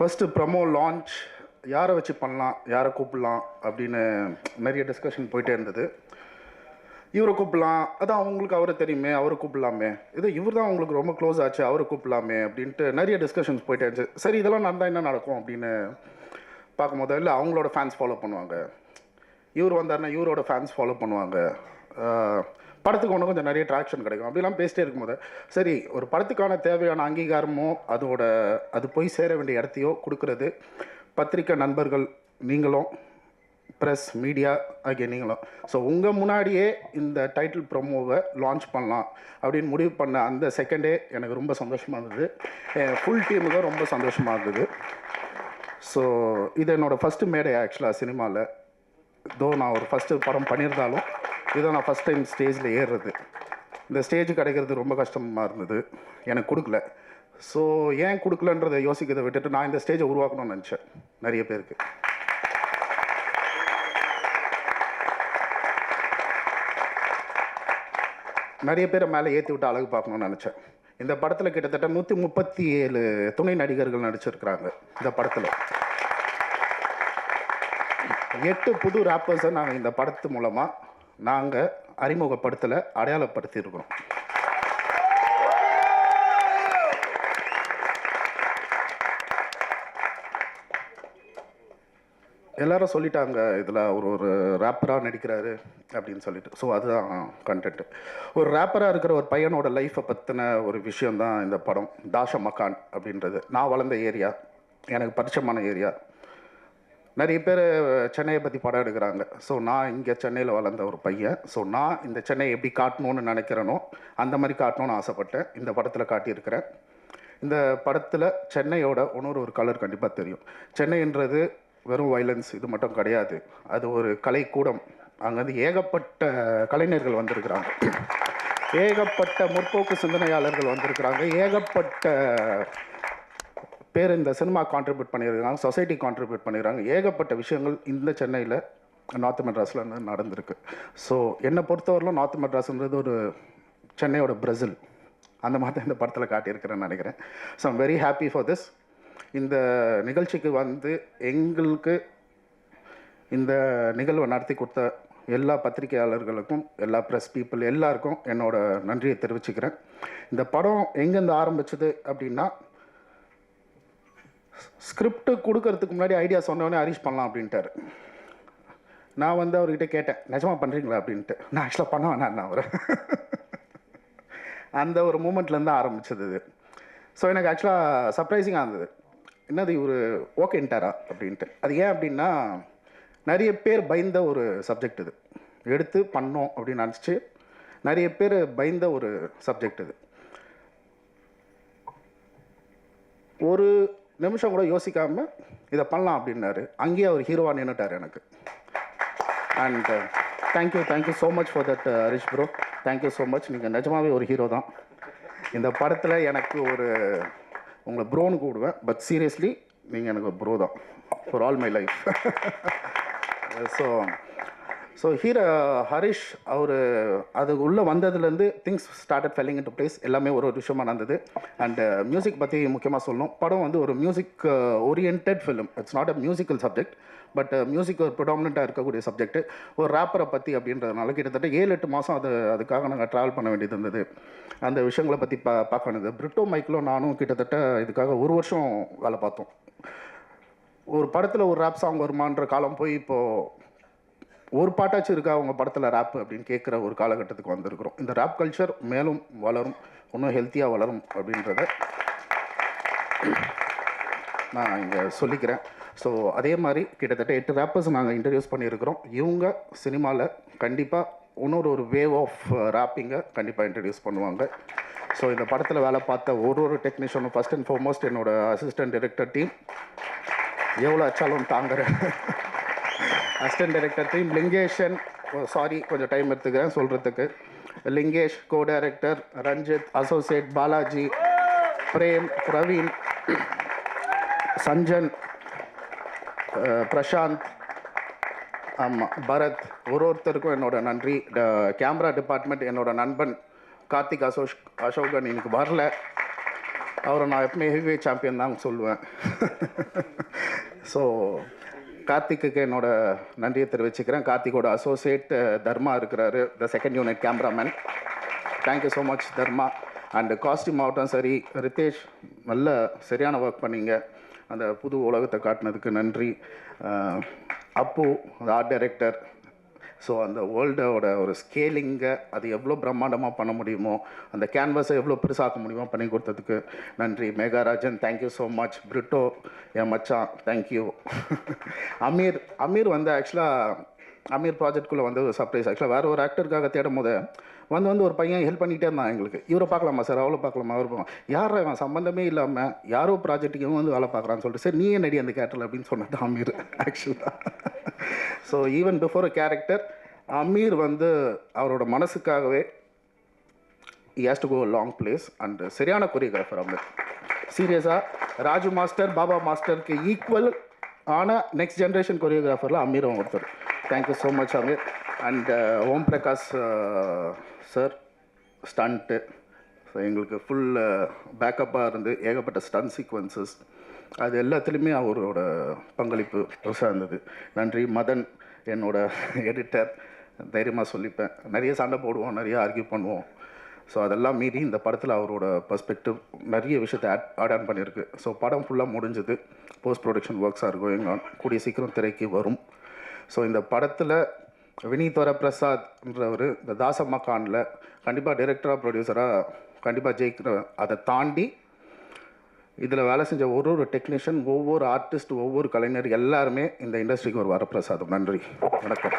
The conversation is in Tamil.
ஃபஸ்ட்டு ப்ரமோ லான்ச் யாரை வச்சு பண்ணலாம் யாரை கூப்பிடலாம் அப்படின்னு நிறைய டிஸ்கஷன் போயிட்டே இருந்தது. இவரை கூப்பிடலாம் அதான் அவங்களுக்கு அவரை தெரியுமே அவரை கூப்பிடலாமே. இது இவர் தான் அவங்களுக்கு ரொம்ப க்ளோஸ் ஆச்சு அவரை கூப்பிடலாமே அப்படின்ட்டு நிறைய டிஸ்கஷன்ஸ் போயிட்டே இருந்துச்சு. சரி இதெல்லாம் நடந்தால் என்ன நடக்கும் அப்படின்னு பார்க்கும்போது இல்லை அவங்களோட ஃபேன்ஸ் ஃபாலோ பண்ணுவாங்க. இவர் வந்தாருன்னா இவரோட ஃபேன்ஸ் ஃபாலோ பண்ணுவாங்க. படத்துக்கு ஒன்று கொஞ்சம் நிறைய ட்ராக்ஷன் கிடைக்கும். அப்படிலாம் பேசிட்டே இருக்கும்போது சரி ஒரு படத்துக்கான தேவையான அங்கீகாரமோ அதோட அது போய் சேர வேண்டிய இடத்தையோ கொடுக்கறது பத்திரிக்கை நண்பர்கள் நீங்களும் ப்ரெஸ் மீடியா ஆகிய நீங்களும். ஸோ உங்கள் முன்னாடியே இந்த டைட்டில் ப்ரொமோவை லான்ச் பண்ணலாம் அப்படின்னு முடிவு பண்ண அந்த செகண்டே எனக்கு ரொம்ப சந்தோஷமாக இருந்தது. ஃபுல் டீமுக்கும் ரொம்ப சந்தோஷமாக இருந்தது. ஸோ இது என்னோடய ஃபஸ்ட்டு மேடை ஆக்சுவலாக சினிமாவில் தோ நான் ஒரு ஃபஸ்ட்டு படம் பண்ணியிருந்தாலும் இதான் நான் ஃபஸ்ட் டைம் ஸ்டேஜில் ஏறுறது. இந்த ஸ்டேஜ் கிடைக்கிறது ரொம்ப கஷ்டமாக இருந்தது. எனக்கு கொடுக்கல. ஸோ ஏன் கொடுக்கலன்றதை யோசிக்கிறதை விட்டுட்டு நான் இந்த ஸ்டேஜை உருவாக்கணும்னு நினச்சேன். நிறைய பேருக்கு. நிறைய பேரை மேலே ஏற்றி விட்டு அழகு பார்க்கணும்னு நினச்சேன். இந்த படத்தில் கிட்டத்தட்ட நூற்றி முப்பத்தி ஏழு துணை நடிகர்கள் நடிச்சிருக்கிறாங்க இந்த படத்தில். எட்டு புது ராப்பர்ஸை நாங்கள் இந்த படத்து மூலமாக நாங்கள் அறிமுகப்படுத்தலை அடையாளப்படுத்தியிருக்கிறோம். எல்லாரும் சொல்லிட்டாங்க இதில் ஒரு ஒரு ரேப்பராக நடிக்கிறாரு அப்படின்னு சொல்லிட்டு. ஸோ அதுதான் கண்டென்ட் ஒரு ரேப்பராக இருக்கிற ஒரு பையனோட லைஃப்பை பற்றின ஒரு விஷயந்தான் இந்த படம். தாஷா மக்கான் அப்படின்றது. நான் வளர்ந்த ஏரியா எனக்கு பரிச்சயமான ஏரியா நிறைய பேர் சென்னையை பற்றி படம் எடுக்கிறாங்க. ஸோ நான் இங்கே சென்னையில் வளர்ந்த ஒரு பையன். ஸோ நான் இந்த சென்னையை எப்படி காட்டணும்னு நினைக்கிறேனோ அந்த மாதிரி காட்டணும்னு ஆசைப்பட்டேன். இந்த படத்தில் காட்டியிருக்கிறேன். இந்த படத்தில் சென்னையோட இன்னொரு ஒரு கலர் கண்டிப்பாக தெரியும். சென்னைன்றது வெறும் வைலன்ஸ் இது மட்டும் கிடையாது. அது ஒரு கலைக்கூடம். அங்கே வந்து ஏகப்பட்ட கலைஞர்கள் வந்திருக்கிறாங்க. ஏகப்பட்ட முற்போக்கு சிந்தனையாளர்கள் வந்திருக்கிறாங்க. ஏகப்பட்ட பேர் இந்த சினிமா கான்ட்ரிபியூட் பண்ணியிருக்காங்க சொசைட்டி கான்ட்ரிபியூட் பண்ணியிருக்காங்க. ஏகப்பட்ட விஷயங்கள் இந்த சென்னையில் நார்த் மெட்ராஸில் நடந்திருக்கு. ஸோ என்னை பொறுத்தவரையிலும் நார்த் மெட்ராஸ்ன்றது ஒரு சென்னையோட பிரசில். அந்த மாதிரி தான் இந்த படத்தில் காட்டியிருக்கிறேன்னு நினைக்கிறேன். So I'm very happy for this இந்த நிகழ்ச்சிக்கு வந்து எங்களுக்கு இந்த நிகழ்வை நடத்தி கொடுத்த எல்லா பத்திரிகையாளர்களுக்கும் எல்லா ப்ரெஸ் பீப்புள் எல்லாருக்கும் என்னோட நன்றியை தெரிவிச்சுக்கிறேன். இந்த படம் எங்கேருந்து ஆரம்பிச்சது அப்படின்னா ஸ்கிரிப்ட் கொடுக்கறதுக்கு முன்னாடி ஐடியா சொன்னோடனே அரேஞ்ச் பண்ணலாம் அப்படின்ட்டாரு. நான் வந்து அவர்கிட்ட கேட்டேன் நிஜமாக பண்ணுறீங்களா அப்படின்ட்டு. நான் ஆக்சுவலாக பண்ண வேணாம் அவர். அந்த ஒரு மூமெண்ட்லேருந்து ஆரம்பிச்சது இது. ஸோ எனக்கு ஆக்சுவலாக சர்ப்ரைசிங்காக இருந்தது. என்னது இவர் ஓகேன்ட்டாரா அப்படின்ட்டு. அது ஏன் அப்படின்னா நிறைய பேர் பயந்த ஒரு சப்ஜெக்ட் இது. எடுத்து பண்ணோம் அப்படின்னு நினச்சி நிறைய பேர் பயந்த ஒரு சப்ஜெக்ட் இது. ஒரு நிமிஷம் கூட யோசிக்காமல் இதை பண்ணலாம் அப்படின்னாரு. அங்கேயே அவர் ஹீரோவாக நின்றுட்டார் எனக்கு. And thank you thank you so much for that Harish bro thank you so much நீங்கள் நிஜமாவே ஒரு ஹீரோ தான். இந்த படத்தில் எனக்கு ஒரு உங்களை ப்ரோன்னு கூடுவேன் பட் சீரியஸ்லி நீங்கள் எனக்கு ப்ரோ தான். For all my life so so hero Harish அவர் அது உள்ளே வந்ததுலேருந்து things started falling in to place எல்லாமே ஒரு ஒரு விஷயமா நடந்தது. அண்டு மியூசிக் uh, பற்றி முக்கியமாக சொல்லணும். படம் வந்து ஒரு music orient film it's not a musical subject but music ஒரு ப்ரிடாமினண்ட்டாக இருக்கக்கூடிய சப்ஜெக்ட் ஒரு ரேப்பரை பற்றி அப்படின்றதுனால கிட்டத்தட்ட ஏழு எட்டு மாதம் அது அதுக்காக நாங்கள் ட்ராவல் பண்ண வேண்டியது இருந்தது. அந்த விஷயங்களை பற்றி பா பார்க்கணுது பிரிட்டோ மைக்கிலும் நானும் கிட்டத்தட்ட இதுக்காக ஒரு வருஷம் வேலை பார்த்தோம். ஒரு படத்தில் ஒரு ரேப் சாங் வருமான்ற காலம் போய் இப்போது ஒரு பாட்டாச்சும் இருக்கா அவங்க படத்தில் ரேப் அப்படின்னு கேட்குற ஒரு காலகட்டத்துக்கு வந்திருக்கிறோம். இந்த ரேப் கல்ச்சர் மேலும் வளரும் இன்னும் ஹெல்த்தியாக வளரும் அப்படின்றத நான் இங்கே சொல்லிக்கிறேன். ஸோ அதே மாதிரி கிட்டத்தட்ட எட்டு ரேப்பர்ஸ் நாங்கள் இன்ட்ரடியூஸ் பண்ணியிருக்கிறோம். இவங்க சினிமாவில் கண்டிப்பாக இன்னொரு ஒரு வேவ் ஆஃப் ரேப்பிங்கை கண்டிப்பாக இன்ட்ரடியூஸ் பண்ணுவாங்க. ஸோ இந்த படத்தில் வேலை பார்த்த ஒரு ஒரு டெக்னீஷியனும் ஃபஸ்ட் அண்ட் ஃபார்மோஸ்ட் என்னோடய அசிஸ்டன்ட் டிரெக்டர் டீம் எவ்வளோ அச்சாலும் தாங்குறேன் அசிஸ்டன்ட் டைரக்டர் டீம் லிங்கேஷன் சாரி கொஞ்சம் டைம் எடுத்துக்கிறேன் சொல்கிறதுக்கு Lingesh co director Ranjith associate Balaji Prem Praveen Sanjan Prashanth ஆமாம் பரத். ஒரு ஒருத்தருக்கும் என்னோட நன்றி. கேமரா டிபார்ட்மெண்ட் என்னோட நண்பன் கார்த்திக் அசோஷ் அசோகன் இன்னைக்கு வரல. அவரை நான் எப்பவுமே ஹெவி சாம்பியன் தான் சொல்லுவேன். ஸோ கார்த்திக்கு என்னோட நன்றியை தெரிவிச்சுக்கிறேன். கார்த்திகோட அசோசியேட் தர்மா இருக்கிறாரு the second unit cameraman thank you so much Dharma. And costume ஆகட்டும் சரி ரித்தேஷ் நல்ல சரியான ஒர்க் பண்ணீங்க. அந்த புது உலகத்தை காட்டினதுக்கு நன்றி. அப்பு ஆர்ட் டைரக்டர் ஸோ அந்த வேர்ல்டோட ஒரு ஸ்கேலிங்கை அது எவ்வளோ பிரம்மாண்டமாக பண்ண முடியுமோ அந்த கேன்வாஸை எவ்வளோ பெருசாக்க முடியுமோ பண்ணி கொடுத்ததுக்கு நன்றி. Megarajan thank you so much Brito என் மச்சான் தேங்க்யூ அமீர் அமீர் வந்து ஆக்சுவலாக அமீர் ப்ராஜெக்ட்குள்ளே வந்து ஒரு சர்ப்ரைஸ் ஆக்சுவலாக வேறு ஒரு ஆக்டருக்காக தேடும் போது வந்து வந்து ஒரு பையன் ஹெல்ப் பண்ணிகிட்டே இருந்தான் எங்களுக்கு. இவரை பார்க்கலாமா சார் அவ்வளோ பார்க்கலாமா? அவர் பார்க்கலாம்? யார் அவன் சம்மந்தமே இல்லாமல் யாரோ ப்ராஜெக்ட்டுக்கும் வந்து வேலை பார்க்குறான்னு சொல்லிட்டு சார் நீயே நடி அந்த கேரக்டர் அப்படின்னு சொன்னது அமீர் ஆக்சுவலாக so even before a character Ameer வந்து அவரோட மனசுக்காகவே has to go long place and சரியான கொரியோகிராஃபர் அமீர் சீரியஸாக ராஜு மாஸ்டர் பாபா மாஸ்டருக்கு ஈக்குவல் ஆன நெக்ஸ்ட் ஜென்ரேஷன் கொரியோகிராஃபரில் அமீர் ஒருத்தர். Thank you so much Ameer and Om Prakash sir stunt so எங்களுக்கு ஃபுல் பேக்கப்பாக uh, இருந்து ஏகப்பட்ட ஸ்டன் சீக்வன்சஸ் அது எல்லாத்துலேயுமே அவரோட பங்களிப்பு பெருசாக இருந்தது நன்றி மதன் என்னோட எடிட்டர் தைரியமாக சொல்லிப்பேன். நிறைய சண்டை போடுவோம் நிறைய ஆர்கியூ பண்ணுவோம். ஸோ அதெல்லாம் மீறி இந்த படத்தில் அவரோட பர்ஸ்பெக்டிவ் நிறைய விஷயத்தை ஆட் ஆட் ஆன் பண்ணியிருக்கு. ஸோ படம் ஃபுல்லாக முடிஞ்சது. போஸ்ட் ப்ரொடக்ஷன் ஒர்க்ஸாக இருக்கும். எங்கள் கூடிய சீக்கிரம் திரைக்கு வரும். ஸோ இந்த படத்தில் வினீத் வரப்பிரசாத்ன்றவர் இந்த தாசம்மா கானில் கண்டிப்பாக டைரக்டராக ப்ரொடியூசராக கண்டிப்பாக ஜெயிக்கிற அதை தாண்டி இதில் வேலை செஞ்ச ஒரு ஒரு டெக்னீஷியன் ஒவ்வொரு ஆர்டிஸ்ட் ஒவ்வொரு கலைஞர் எல்லாருமே இந்த இண்டஸ்ட்ரிக்கு ஒரு வரப்பிரசாதம். நன்றி. வணக்கம்.